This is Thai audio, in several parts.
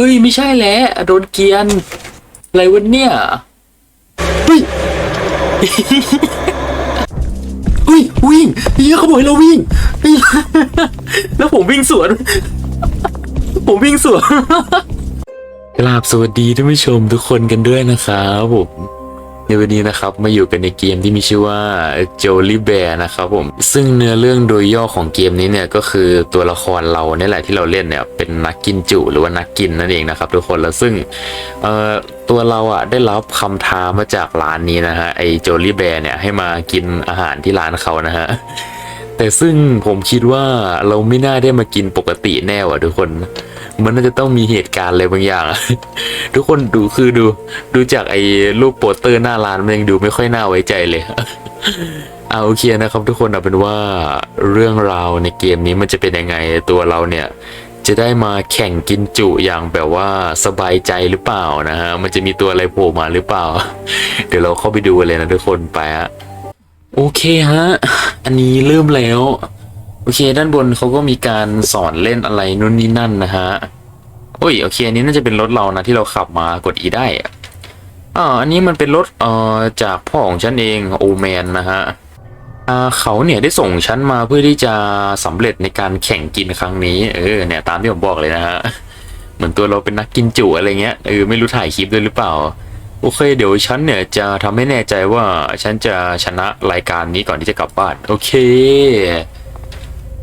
เฮ้ย ไม่ใช่แล้วโดนเกียน อะไรวะเนี่ยเฮ้ยเฮ้ยวิ่งเฮียเขาบอกให้เราวิ่งแล้วผมวิ่งสวน ผมวิ่งสวนกราบสวัสดีท่านผู้ชมทุกคนกันด้วยนะครับผม ในวันนี้นะครับมาอยู่กันในเกมที่มีชื่อว่า Jolly Bear นะครับผมซึ่งเนื้อเรื่องโดยย่อของเกมนี้เนี่ยก็คือตัวละครเราเนี่ยแหละที่เราเล่นเนี่ยเป็นนักกินจุหรือว่านักกินนั่นเองนะครับทุกคนแล้วซึ่งเอ่อตัวเราอะได้รับคำท้ามาจากร้านนี้นะฮะไอ้ Jolly Bear เนี่ยให้มากินอาหารที่ร้านเขานะฮะแต่ซึ่งผมคิดว่าเราไม่น่าได้มากินปกติแน่ว่ะทุกคน มันน่าจะต้องมีเหตุการณ์อะไรบางอย่าง ทุกคนดูคือดู ดูจากไอ้รูปโปสเตอร์หน้าร้านมันยังดูไม่ค่อยน่าไว้ใจเลยเอาโอเคนะครับทุกคนเอาเป็นว่าเรื่องราวในเกมนี้มันจะเป็นยังไงตัวเราเนี่ย จะได้มาแข่งกินจุอย่างแบบว่าสบายใจหรือเปล่านะฮะมันจะมีตัวอะไรโผล่มาหรือเปล่า เดี๋ยวเราเข้าไปดูเลยนะทุกคนไปฮะโอเคฮะ อันนี้เริ่มแล้ว อเค ด้านบนเขาก็มีการสอนเล่นอะไรนู่นนี่นั่นนะฮะโอ้ยโอเคอันนี้น่าจะเป็นรถเรานะที่เราขับมากด E ได้อ่าอันนี้มันเป็นรถเอ่อจากพ่อของฉันเองโอแมนนะฮะอาเขาเนี่ยได้ส่งฉันมาเพื่อที่จะสำเร็จในการแข่งกินครั้งนี้เออเนี่ยตามที่ผมบอกเลยนะฮะเหมือนตัวเราเป็นนักกินจุอะไรเงี้ยเออไม่รู้ถ่ายคลิปด้วยหรือเปล่าโอเค เดี๋ยวฉันเนี่ยจะทำให้แน่ใจว่าฉันจะชนะรายการนี้ก่อนที่จะกลับบ้านโอเค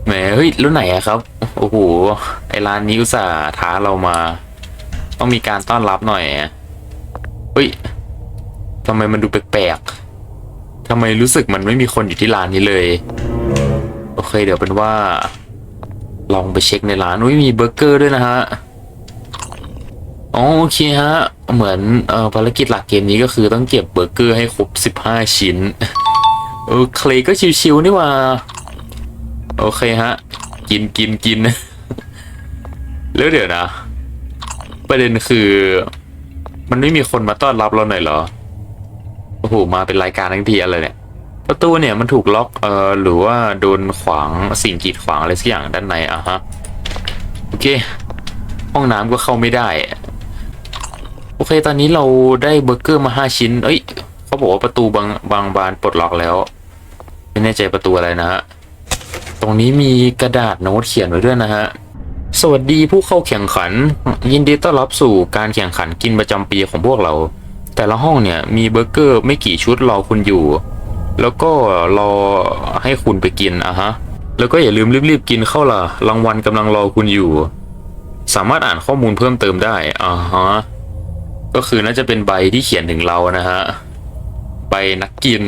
แหมเฮ้ยรุ่นไหนอะครับ โอ้โห ไอร้านนี้อุตส่าห์ท้าเรามา ต้องมีการต้อนรับหน่อยอะเฮ้ยทำไมมันดูแปลกๆทำไมรู้สึกมันไม่มีคนอยู่ที่ร้านนี้เลย โอเค เดี๋ยวเป็นว่า ลองไปเช็คในร้านอุ้ยมีเบอร์เกอร์ด้วยนะฮะอ๋อโอเคฮะ เหมือนเอ่อภารกิจหลักเกมนี้ก็คือต้องเก็บเบอร์เกอร์ให้ครบ 15 ชิ้นโอเคลก็ชิวๆนี่ว่า โอเคฮะ กินกินกินแล้วเดี๋ยวนะ ประเด็นคือ มันไม่มีคนมาต้อนรับเราหน่อยเหรอ โอ้โห มาเป็นรายการทั้งทีอะไรเนี่ย ประตูเนี่ยมันถูกล็อก เอ่อ หรือว่าโดนขวางสิ่งกีดขวางอะไรสักอย่างด้านในอะฮะ โอเค ห้องน้ำก็เข้าไม่ได้ โอเค ตอนนี้เราได้เบอร์เกอร์มาห้าชิ้น เอ้ย เขาบอกว่าประตูบางบางบานปลดล็อกแล้ว ไม่แน่ใจประตูอะไรนะฮะ รงนี้มีกระดาษโน้ตเขียนไว้ด้วยนะฮะ สวัสดีผู้เข้าแข่งขัน ยินดีต้อนรับสู่การแข่งขันกินประจำปีของพวกเรา แต่ละห้องเนี่ยมีเบอร์เกอร์ไม่กี่ชุดรอคุณอยู่ แล้วก็รอให้คุณไปกินอะฮะ แล้วก็อย่าลืมรีบๆกินเข้าล่ะ รางวัลกำลังรอคุณอยู่ สามารถอ่านข้อมูลเพิ่มเติมได้อ่าฮะ ก็คือน่าจะเป็นใบที่เขียนถึงเรานะฮะ ใบนักกิน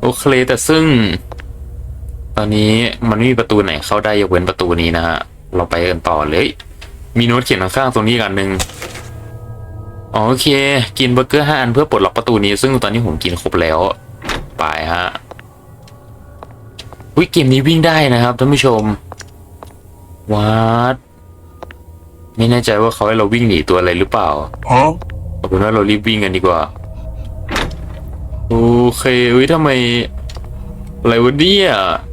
โอเคแต่ซึ่ง ตอนนี้มันไม่มีประตูไหนเข้าได้ยกเว้นประตูนี้นะฮะ เราไปกันต่อเลย มีโน้ตเขียนข้างๆตรงนี้กันหนึ่งอ๋อโอเค กินเบอร์เกอร์ห้าอันเพื่อปลดล็อกประตูนี้ ซึ่งตอนนี้ผมกินครบแล้ว ไปฮะวิเกมนี้วิ่งได้นะครับท่านผู้ชมวัดไม่แน่ใจว่าเขาให้เราวิ่งหนีตัวอะไรหรือเปล่า Huh? เอาเป็นว่าเรารีบวิ่งกันดีกว่า โอเคอุ้ยทำไมอะไรวะเนี่ย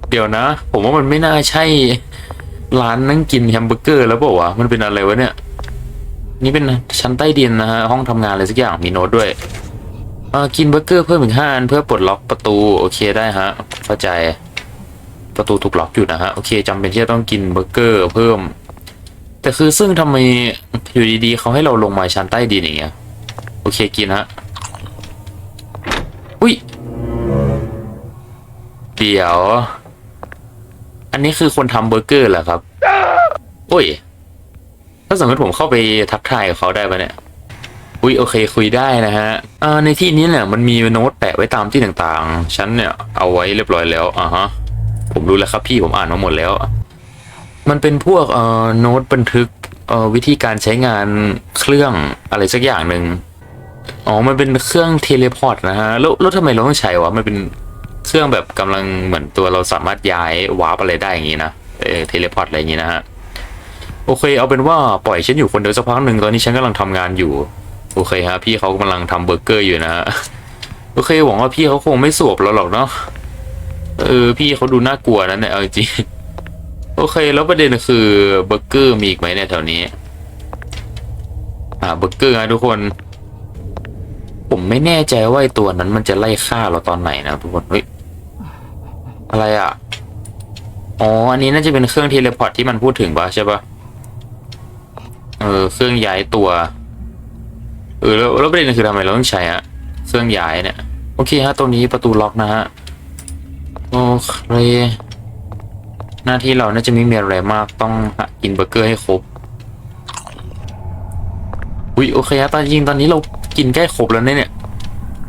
เดี๋ยวนะ ผมว่ามันไม่น่าใช่ ร้านนั่งกินแฮมเบอร์เกอร์แล้วเปล่าวะมันเป็นอะไรวะเนี่ย นี่เป็นชั้นใต้ดินนะฮะห้องทำงานอะไรสักอย่างมีโน้ตด้วยกินเบอร์เกอร์เพิ่มอีกห้าอันเพื่อปลดล็อกประตูโอเคได้ฮะเข้าใจประตูถูกล็อกอยู่นะฮะโอเคจำเป็นที่จะต้องกินเบอร์เกอร์เพิ่ม แต่คือซึ่งทำไมอยู่ดีๆเขาให้เราลงมาชั้นใต้ดินอย่างเงี้ยโอเคกินฮะอุ้ยเดี๋ยว อันนี้คือคนทำเบอร์เกอร์เหรอครับ โอ้ย ถ้าสมมติผมเข้าไปทักทายกับเขาได้ปะเนี่ย อุ้ยโอเคคุยได้นะฮะอ่าในที่นี้เนี่ยมันมีโน้ตแปะไว้ตามที่ต่างๆ ฉันเนี่ยเอาไว้เรียบร้อยแล้วอ่าฮะ ผมรู้แล้วครับพี่ผมอ่านมาหมดแล้ว มันเป็นพวกเอ่อโน้ตบันทึกเอ่อวิธีการใช้งานเครื่องอะไรสักอย่างหนึ่งอ๋อ มันเป็นเครื่องเทเลพอร์ตนะฮะ แล้วแล้วทำไมเราต้องใช้วะ มันเป็น เครื่องแบบกำลังเหมือนตัวเราสามารถย้ายวาร์ปอะไรได้อย่างงี้นะเออเทเลพอร์ตอะไรอย่างงี้นะฮะโอเค เอาเป็นว่าปล่อยฉันอยู่คนเดียวสักพักหนึ่งตอนนี้ฉันกำลังทำงานอยู่ โอเคฮะพี่เขากำลังทำเบอร์เกอร์อยู่นะฮะโอเคหวังว่าพี่เขาคงไม่สวบเราหรอกเนาะเออพี่เขาดูน่ากลัวนะเนี่ยเอาจริงโอเค แล้วประเด็นคือเบอร์เกอร์มีอีกไหมเนี่ยแถวนี้หาเบอร์เกอร์นะทุกคน ผมไม่แน่ใจว่าตัวนั้นมันจะไล่ฆ่าเราตอนไหนนะทุกคนเฮ้ย อะไรอะ อ๋อ อันนี้น่าจะเป็นเครื่องเทเลพอร์ตที่มันพูดถึงปะใช่ปะเออ เครื่องย้ายตัว เออ แล้วแล้วประเด็นคือทำไมเราต้องใช้อะเครื่องย้ายเนี่ย โอเคฮะ ตรงนี้ประตูล็อกนะฮะ โอเค หน้าที่เราน่าจะไม่มีอะไรมาก ต้องกินเบอร์เกอร์ให้ครบอุ้ยโอเคฮะตอนจริงตอนนี้เรากินใกล้ครบแล้วเนี่ย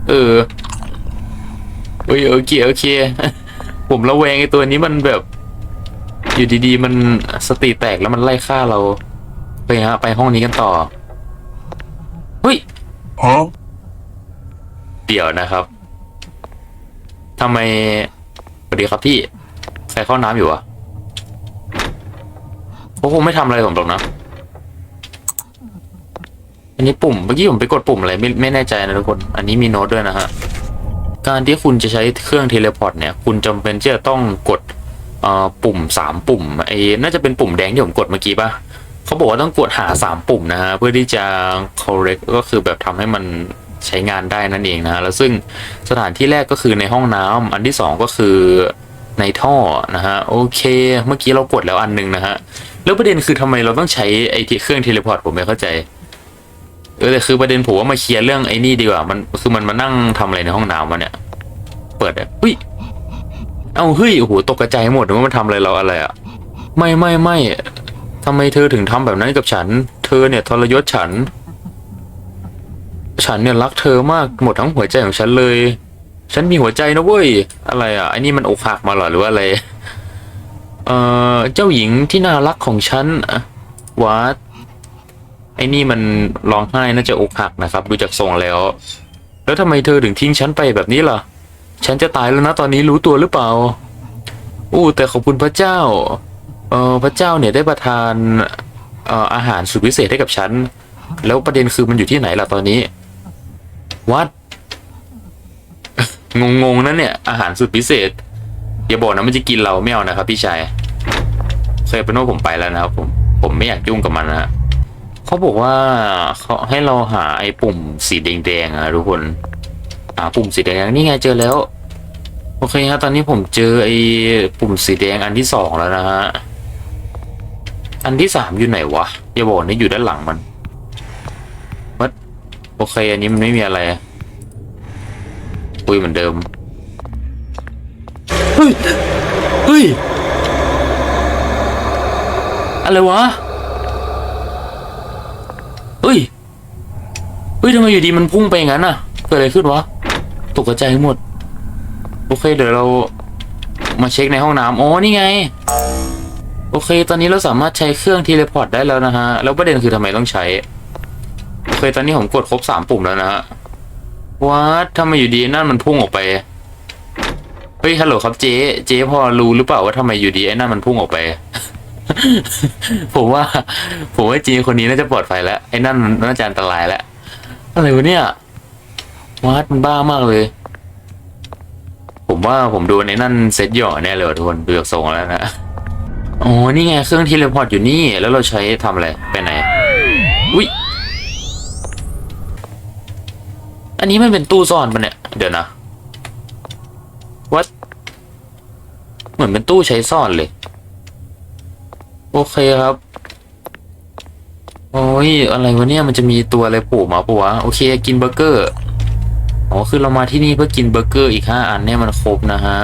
เออเอ้ยโอเคโอเค ผมระแวงไอ้ตัวนี้มันแบบ อยู่ดีๆ มันสติแตกแล้วมันไล่ฆ่าเราไปฮะไปห้องนี้กันต่อเฮ้ย Huh? เดี๋ยวนะครับทำไมสวัสดีครับพี่ใครเข้าน้ำอยู่อะเขาคงไม่ทำอะไรผมหรอกนะอันนี้ปุ่มเมื่อกี้ผมไปกดปุ่มอะไรไม่ไม่แน่ใจนะทุกคน อันนี้มีโน้ตด้วยนะฮะ การที่คุณจะใช้เครื่องเทเลพอร์ตเนี่ย คุณจำเป็นจะต้องกดปุ่มสามปุ่มไอ้น่าจะเป็นปุ่มแดงที่ผมกดเมื่อกี้ปะเขาบอกว่าต้องกดหาสามปุ่มนะฮะเพื่อที่จะ correct ก็คือแบบทำให้มันใช้งานได้นั่นเองนะแล้วซึ่งสถานที่แรกก็คือในห้องน้ำอันที่สองก็คือในท่อนะฮะโอเค เมื่อกี้เรากดแล้วอันหนึงนะฮะแล้วประเด็นคือทำไมเราต้องใช้ไอ้เครื่องเทเลพอร์ตผมไม่เข้าใจ เออแต่คือประเด็นผมว่ามาเคลียร์เรื่องไอ้นี่ดีกว่า มันคือมันมานั่งทำอะไรในห้องน้ำวะเนี่ย เปิดอะอุ้ยเอ้าเฮ้ยโอ้โหตกกระจหมดว่ามันทำอะไรเราอะไรอะ ไม่ไม่ไม่ทำไมเธอถึงทำแบบนั้นกับฉัน เธอเนี่ยทรยศฉัน ฉันเนี่ยรักเธอมากหมดทั้งหัวใจของฉันเลย ฉันมีหัวใจนะเว้ย อะไรอะไอ้นี่มันอกหักมาหรอหรือว่าอะไร เอ่อเจ้าหญิงที่น่ารักของฉันวัด ไอ้นี่มันร้องไห้น่าจะอกหักนะครับ ดูจากทรงแล้ว แล้วทำไมเธอถึงทิ้งฉันไปแบบนี้ล่ะ ฉันจะตายแล้วนะตอนนี้รู้ตัวหรือเปล่า อู้แต่ขอบคุณพระเจ้า เออพระเจ้าเนี่ยได้ประทานเอ่ออาหารสุดพิเศษให้กับฉัน แล้วประเด็นคือมันอยู่ที่ไหนล่ะตอนนี้ วัด งงๆนะเนี่ย อาหารสุดพิเศษ อย่าบอกนะมันจะกินเราไม่เอานะครับ พี่ชายเคยเป็นว่ผมไปแล้วนะครับผม ผมไม่อยากยุ่งกับมันนะฮะ เขาบอกว่าเขาให้เราหาไอ้ปุ่มสีแดงๆอะทุกคนหาปุ่มสีแดงนี่ไงเจอแล้ว โอเคฮะตอนนี้ผมเจอไอ้ปุ่มสีแดงอันที่สองแล้วนะฮะอันที่สามอยู่ไหนวะอย่าบอกนะอยู่ด้านหลังมันวัดโอเคอันนี้มันไม่มีอะไรคุยเหมือนเดิมเฮ้ยเฮ้ยอะไรวะ เฮ้ย เฮ้ยทำไมอยู่ดีมันพุ่งไปอย่างนั้นอะ เกิดอะไรขึ้นวะ ตกใจหมด โอเค เดี๋ยวเรามาเช็คในห้องน้ำอ๋อนี่ไง โอเค ตอนนี้เราสามารถใช้เครื่องทีเลพอร์ตได้แล้วนะฮะ แล้วประเด็นคือทำไมต้องใช้ โอเค ตอนนี้ผมกดครบสามปุ่มแล้วนะฮะวัดทำไมอยู่ดีนั่นมันพุ่งออกไป เฮ้ย ฮัลโหลครับเจ๊ เจ๊พอรู้หรือเปล่าว่าทำไมอยู่ดีไอ้นั่นมันพุ่งออกไป ผมว่า ผมว่าจีนคนนี้น่าจะปลอดภัยแล้ว ไอ้นั่นน่าจะอันตรายแล้ว อะไรวะเนี่ยวัดมันบ้ามากเลย ผมว่าผมโดนไอ้นั่นเซ็ตหย่อแน่เลยว่ะทุกคนดูจากทรงแล้วนะอ๋อนี่ไงเครื่องทีเลพอร์ตอยู่นี่ แล้วเราใช้ทำอะไร ไปไหน อุ้ยอันนี้มันเป็นตู้ซ่อนปะเนี่ย เดี๋ยวนะวัดเหมือนเป็นตู้ใช้ซ่อนเลย โอเคครับ โอ้ยอะไรวะเนี่ยมันจะมีตัวอะไรโผล่มาปะวะโอเคกินเบอร์เกอร์อ๋อคือเรามาที่นี่เพื่อกินเบอร์เกอร์อีกห้าอันเนี่ยมันครบนะฮะ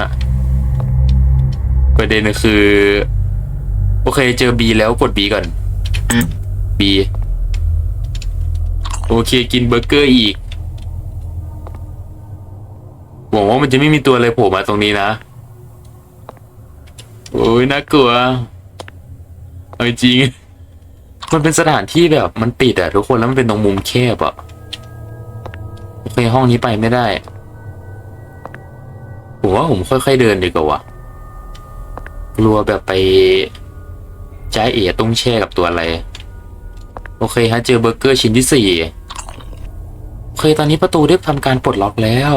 ประเด็นคือ โอเคเจอ B แล้วกด B ก่อน B โอเคกินเบอร์เกอร์อีกหวังว่ามันจะไม่มีตัวอะไรโผล่มาตรงนี้นะโอ้ยน่ากลัวเอาจริง มันเป็นสถานที่แบบมันปิดอะทุกคนแล้วมันเป็นตรงมุมแคบอะโอเคห้องนี้ไปไม่ได้ผมว่าผมค่อยๆเดินดีกว่าวะกลัวแบบไปใจาเอ๋ตุ้งแช่กับตัวอะไร โอเคฮะเจอเบอร์เกอร์ชิ้นที่สี่โอเคตอนนี้ประตูได้ทำการปลดล็อกแล้ว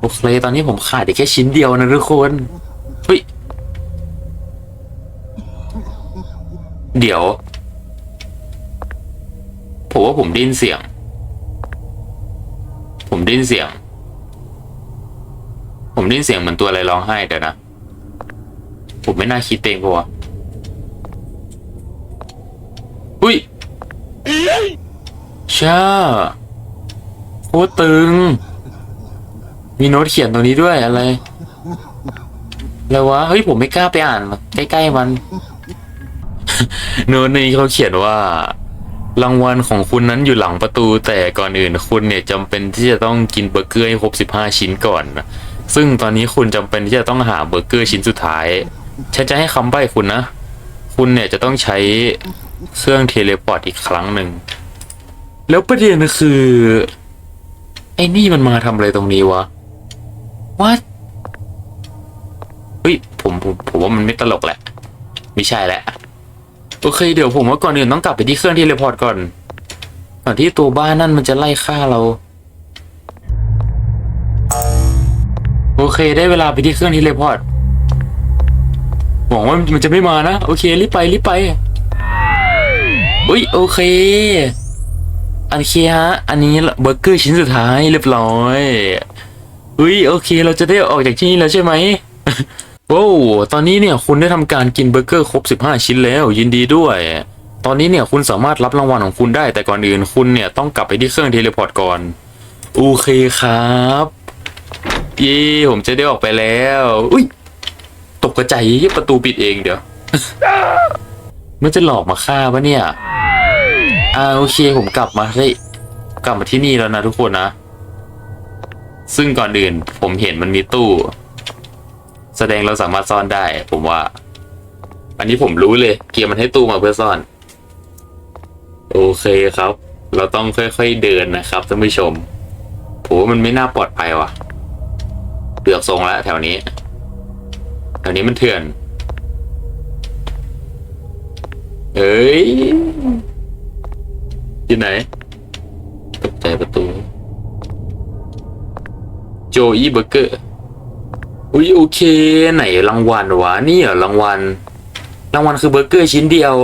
โอเคตอนนี้ผมขาดอีกแค่ชิ้นเดียวนะทุกคน เดี๋ยว ผมว่าผมได้นเสียง ผมได้นเสียง ผมได้นเสียงเหมือนตัวอะไรร้องไห้เดี๋ยวนะ ผมไม่น่าคิดเองปะวะอุ้ยช่าโคตรตึง มีโน้ตเขียนตรงนี้ด้วยอะไร แล้ววะ เฮ้ย ผมไม่กล้าไปอ่าน ใกล้ ๆ มัน โน้ตนี้เขาเขียนว่ารางวัลของคุณนั้นอยู่หลังประตู แต่ก่อนอื่นคุณเนี่ยจำเป็นที่จะต้องกินเบอร์เกอร์ให้ครบ 15 ชิ้นก่อนนะซึ่งตอนนี้คุณจำเป็นที่จะต้องหาเบอร์เกอร์ชิ้นสุดท้ายฉันจะให้คำใบ้คุณนะ คุณเนี่ยจะต้องใช้เครื่องเทเลพอร์ตอีกครั้งหนึ่ง แล้วประเด็นคือ ไอ้นี่มันมาทำอะไรตรงนี้วะว่าเฮ้ยผมผมผมว่ามันไม่ตลกแหละ ไม่ใช่แหละ โอเคเดี๋ยวผมว่าก่อนอื่นต้องกลับไปที่เครื่องเทเลพอร์ตก่อน ก่อนที่ตัวบ้านนั่นมันจะไล่ฆ่าเรา โอเคได้เวลาไปที่เครื่องเทเลพอร์ตหวังว่ามันจะไม่มานะ โอเครีบไปรีบไปอุ้ยโอเค อันเคฮะ อันนี้เบอร์เกอร์ชิ้นสุดท้ายเรียบร้อยอุ้ยโอเค เราจะได้ออกจากที่นี่แล้วใช่ไหม โอ้ตอนนี้เนี่ยคุณได้ทำการกินเบอร์เกอร์ครบ 15 ชิ้นแล้ว ยินดีด้วย ตอนนี้เนี่ยคุณสามารถรับรางวัลของคุณได้แต่ก่อนอื่นคุณเนี่ยต้องกลับไปที่เครื่องเทเลพอร์ตก่อนโอเคครับเย้ผมจะได้ออกไปแล้ว อุ้ยตกกระใจยประตูปิดเองเดี๋ยวมันจะหลอกมาฆ่าปะเนี่ยอ่าโอเคผมกลับมาได้ยกลับมาที่นี่แล้วนะทุกคนนะ ซึ่งก่อนอื่นผมเห็นมันมีตู้ แสดงเราสามารถซ่อนได้ ผมว่า อันนี้ผมรู้เลย เกียร์มันให้ตู้มาเพื่อซ่อน โอเคครับ เราต้องค่อยๆเดินนะครับท่านผู้ชมผมว่ามันไม่น่าปลอดภัยว่ะเลือกทรงแล้วแถวนี้ แถวนี้มันเถื่อนเอ้ยที่ไหนตกใจประตู โจอี้เบอร์เกอร์ อุ้ยโอเค ไหนรางวัลวะนี่เหรอรางวัลรางวัลคือเบอร์เกอร์ชิ้นเดียว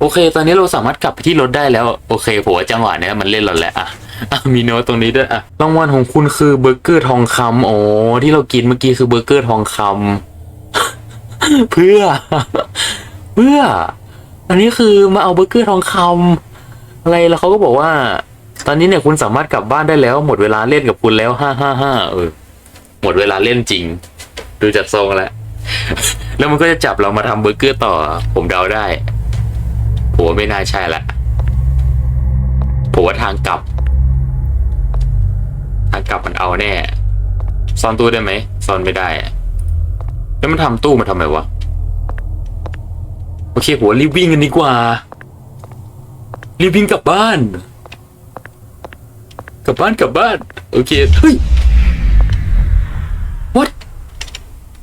โอเค ตอนนี้เราสามารถกลับไปที่รถได้แล้ว โอเคผมว่าจังหวะเนี้ยมันเล่นรถแล้วอะอะมีโน้ตตรงนี้ด้วยอะรางวัลของคุณคือเบอร์เกอร์ทองคำโอ๋อที่เรากินเมื่อกี้คือเบอร์เกอร์ทองคำเพื่อ เพื่อ อันนี้คือมาเอาเบอร์เกอร์ทองคำอะไรแล้วเขาก็บอกว่า ตอนนี้เนี่ยคุณสามารถกลับบ้านได้แล้ว หมดเวลาเล่นกับคุณแล้วห้าห้าห้าเออ หมดเวลาเล่นจริง ดูจากทรงแล้ว แล้วมันก็จะจับเรามาทำเบอร์เกอร์ต่อ ผมเดาได้ผมว่าไม่น่าใช่ละผมว่าทางกลับ ทางกลับมันเอาแน่ ซ่อนตู้ได้ไหมซ่อนไม่ได้ แล้วมันทำตู้มาทำไมวะ โอเคผมว่ารีบวิ่งกันดีกว่า รีบวิ่งกลับบ้าน กลับบ้านกลับบ้าน โอเค เฮ้ย what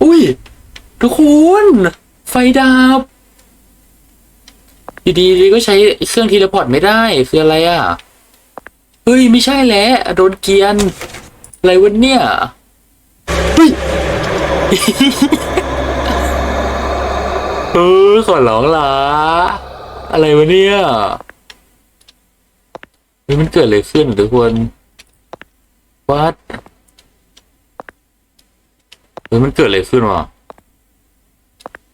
อุ้ย ทุกคน ไฟดับอยู่ดีๆก็ใช้เครื่องทีเลพอร์ตไม่ได้คืออะไรอะ เฮ้ย ไม่ใช่แล้วโดนเกียน อะไรวะเนี่ยเฮ้ยเออขอร้องละอะไรวะเนี่ยเฮ้ยมันเกิดอะไรขึ้นทุกคนวัดเฮ้ยมันเกิดอะไรขึ้นวะ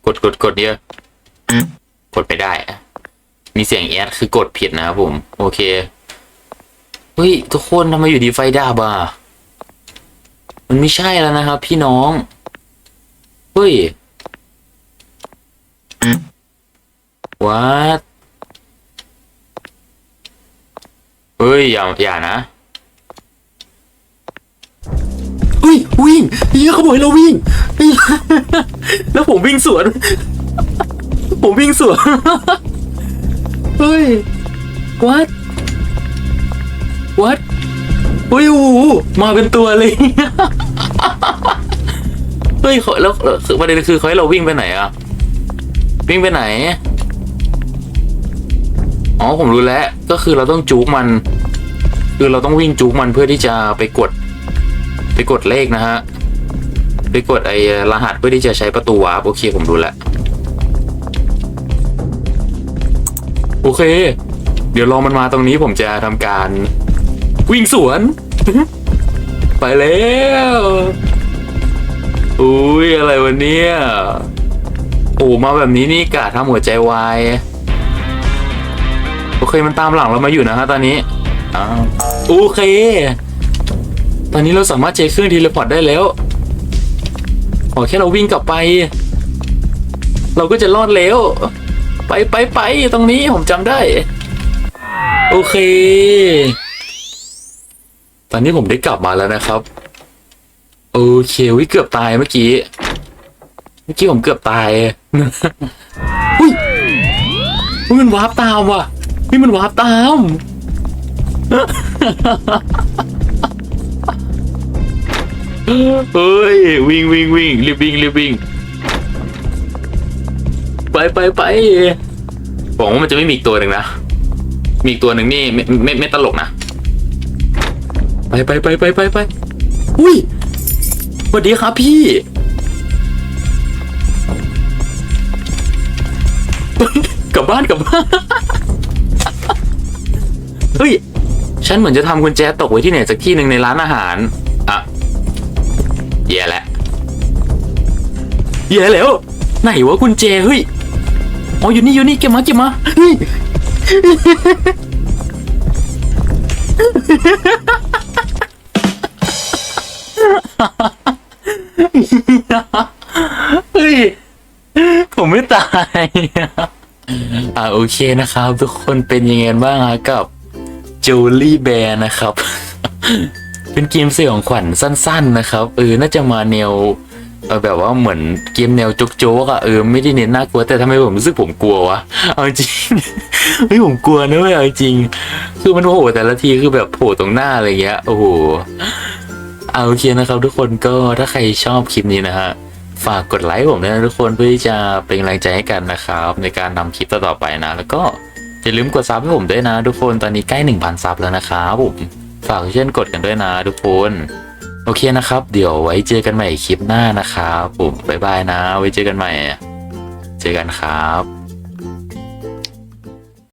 กดกดกดเนี่ยกดไปได้อะมีเสียงแอดคือกดผิดนะครับผม โอเค เฮ้ย ทุกคนทำไมอยู่ดีไฟดับอะมันไม่ใช่แล้วนะครับ พี่น้อง เฮ้ยวัดเฮ้ย อย่า อย่านะเฮ้ย วิ่งเฮียเขาบอกให้เราวิ่ง แล้วผมวิ่งสวน ผมวิ่งสวน เฮ้ยวัดวัดเฮ้ยอ้โหมาเป็นตัวเลย เฮ้ยเขาแล้วคือประเด็นคือเขาให้เราวิ่งไปไหนอะวิ่งไปไหน อ๋อผมรู้แล้ว ก็คือเราต้องจูกมัน คือเราต้องวิ่งจูกมันเพื่อที่จะไปกด ไปกดเลขนะฮะ กดไอ้รหัสเพื่อที่จะใช้ประตูวาร์ปโอเคผมรู้แล้วโอเค เดี๋ยวรอมันมาตรงนี้ผมจะทำการ วิ่งสวน ไปแล้วอุ้ยอะไรวันนี้โอ้มาแบบนี้นี่กะทำหัวใจวายโอเคมันตามหลังเรามาอยู่นะฮะตอนนี้อ้าวโอเค ตอนนี้เราสามารถใช้เครื่องทีเลพอร์ตได้แล้ว อแค่เราวิ่งกลับไป เราก็จะรอดแล้ว ไปไปไปตรงนี้ผมจำได้ โอเค ตอนนี้ผมได้กลับมาแล้วนะครับ โอเควิเกือบตายเมื่อกี้ เมื่อกี้ผมเกือบตายอุ้ยอุ๊ยมันวาร์ปตามว่ะนี่มันวาร์ปตาม เฮ้ยวิ่งวิ่งวิ่งรีบวิ่งรีบวิ่งไปไปไปบอกว่ามันจะไม่มีอีกตัวหนึ่งนะ มีอีกตัวหนึ่งนี่ไม่ไม่ไม่ตลกนะ ไปไปไปไปไปไปอุ้ยสวัสดีครับพี่กลับบ้านกลับบ้านเฮ้ย ฉันเหมือนจะทำกุญแจตกไว้ที่ไหนสักที่หนึ่งในร้านอาหาร แย่แล้วแย่แล้ว ไหนวะกุญแจเฮ้ยอ๋ออยู่นี่อยู่นี่เก็บมาเก็บมาเฮ้ยเฮ้ยผมไม่ตายอ่าโอเคนะครับ ทุกคนเป็นยังไงบ้างฮะกับจูลี่แบร์นะครับ เป็นเกมสยองขวัญสั้น ๆ นะครับเออน่าจะมาแนวเออแบบว่าเหมือนเกมแนวโจ๊กๆอะเออไม่ได้เน้นน่ากลัวแต่ทำไมผมรู้สึกผมกลัววะเอาจริงเฮ้ยผมกลัวนะเว้ยเอาจริง คือมันโผล่แต่ละทีคือแบบโผล่ตรงหน้าอะไรเงี้ยโอ้โหเอาโอเคนะครับทุกคนก็ถ้าใครชอบคลิปนี้นะฮะฝากกดไลค์ผมด้วยนะทุกคนเพื่อที่จะเป็นกำลังใจให้กันนะครับ ในการทำคลิปต่อๆไปนะ แล้วก็อย่าลืมกดซับให้ผมด้วยนะ ทุกคนตอนนี้ใกล้ 1,000 ซับแล้วนะครับผม ฝากเช่นกดกันด้วยนะทุกคน โอเคนะครับ เดี๋ยวไว้เจอกันใหม่คลิปหน้านะครับผมบ๊ายบายนะ ไว้เจอกันใหม่ เจอกันครับ